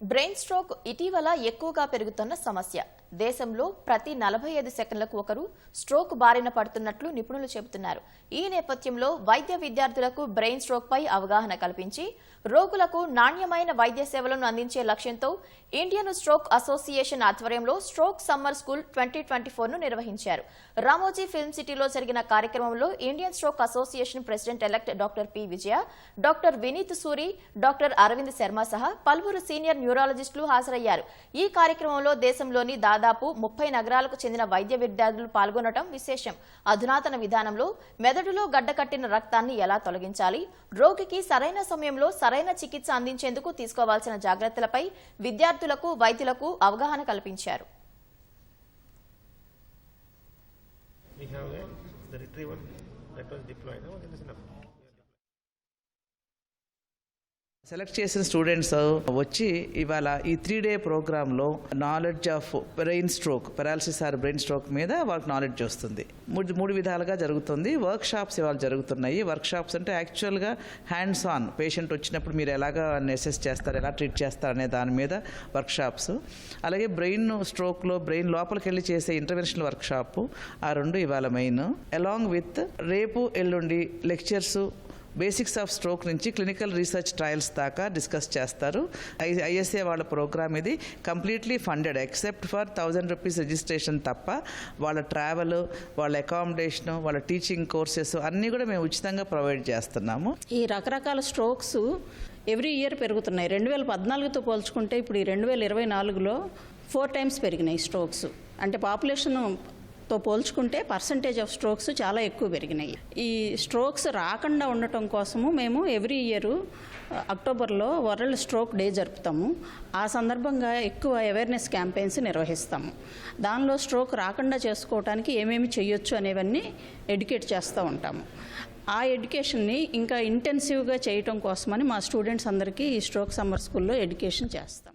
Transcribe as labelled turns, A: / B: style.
A: Brain stroke ఇటీవల ఎక్కువగా పెరుగుతున్న సమస్య. దేశంలో ప్రతి నలభై ఐదు సెకండ్లకు ఒకరు స్ట్రోక్ బారిన పడుతున్నట్లు నిపుణులు చెబుతున్నారు. ఈ నేపథ్యంలో వైద్య విద్యార్థులకు బ్రెయిన్ స్ట్రోక్ పై అవగాహన కల్పించి రోగులకు నాణ్యమైన వైద్య సేవలను అందించే లక్ష్యంతో ఇండియన్ స్ట్రోక్ అసోసియేషన్ ఆధ్వర్యంలో stroke summer school twenty twenty ను నిర్వహించారు. రామోజీ ఫిల్మ్ సిటీలో జరిగిన కార్యక్రమంలో Indian stroke association president elect doctor P. Vijaya doctor Vineet Suri doctor Aravind Sharma సహా పలువురు సీనియర్ న్యూరాలజిస్టులు హాజరయ్యారు. ఈ కార్యక్రమంలో దేశంలోని దాదాపు దాదాపు ముప్పై నగరాలకు చెందిన వైద్య విద్యార్థులు పాల్గొనడం విశేషం అధునాతన విధానంలో మెదడులో గడ్డకట్టిన రక్తాన్ని ఎలా తొలగించాలి రోగికి సరైన సమయంలో సరైన చికిత్స అందించేందుకు తీసుకోవాల్సిన జాగ్రత్తలపై విద్యార్థులకు వైద్యులకు అవగాహన కల్పించారు
B: we have a, the that was deployed. Now.
C: Select చేసిన స్టూడెంట్స్ వచ్చి ఇవాళ ఈ three day programme knowledge of brain stroke paralysis or brain stroke మీద వాళ్ళకి నాలెడ్జ్ వస్తుంది. మూడు మూడు విధాలుగా జరుగుతుంది. వర్క్ షాప్స్ ఇవాళ జరుగుతున్నాయి. వర్క్ షాప్స్ అంటే యాక్చువల్గా హ్యాండ్స్ ఆన్ పేషెంట్ వచ్చినప్పుడు మీరు ఎలాగా నెసెస్ చేస్తారు ఎలా ట్రీట్ చేస్తారు అనే దాని మీద వర్క్ షాప్స్ అలాగే బ్రెయిన్ స్ట్రోక్లో బ్రెయిన్ లోపలికి వెళ్ళి చేసే ఇంటర్వెన్షనల్ వర్క్ షాప్ ఆ రెండు ఇవాళ మెయిన్ అలాంగ్ విత్ రేపు ఎల్లుండి లెక్చర్స్ బేసిక్స్ ఆఫ్ స్ట్రోక్ నుంచి క్లినికల్ రీసెర్చ్ ట్రయల్స్ దాకా డిస్కస్ చేస్తారు. ఐ ఐఎస్ఏ వాళ్ళ ప్రోగ్రామ్ ఇది. Completely funded except for thousand rupees registration తప్ప వాళ్ళ ట్రావెల్ వాళ్ళ అకామిడేషన్ వాళ్ళ టీచింగ్ కోర్సెస్ అన్నీ కూడా మేము ఉచితంగా ప్రొవైడ్ చేస్తున్నాము.
D: ఈ రకరకాల స్ట్రోక్స్ ఎవ్రీ ఇయర్ పెరుగుతున్నాయి. రెండు వేల పద్నాలుగుతో పోల్చుకుంటే ఇప్పుడు ఈ రెండు వేల ఇరవై నాలుగులో ఫోర్ టైమ్స్ పెరిగినాయి స్ట్రోక్స్. అంటే పాపులేషన్ తో పోల్చుకుంటే పర్సంటేజ్ ఆఫ్ స్ట్రోక్స్ చాలా ఎక్కువ పెరిగినాయి. ఈ స్ట్రోక్స్ రాకుండా ఉండటం కోసము మేము ఎవ్రీ ఇయర్ అక్టోబర్లో వరల్డ్ స్ట్రోక్ డే జరుపుతాము. ఆ సందర్భంగా ఎక్కువ అవేర్నెస్ క్యాంపెయిన్స్ నిర్వహిస్తాము. దానిలో స్ట్రోక్ రాకుండా చేసుకోవడానికి ఏమేమి చేయొచ్చు అనేవన్నీ ఎడ్యుకేట్ చేస్తూ ఉంటాము. ఆ ఎడ్యుకేషన్ని ఇంకా ఇంటెన్సివ్గా చేయటం కోసమని మా స్టూడెంట్స్ అందరికీ ఈ స్ట్రోక్ సమ్మర్ స్కూల్లో ఎడ్యుకేషన్ చేస్తాం.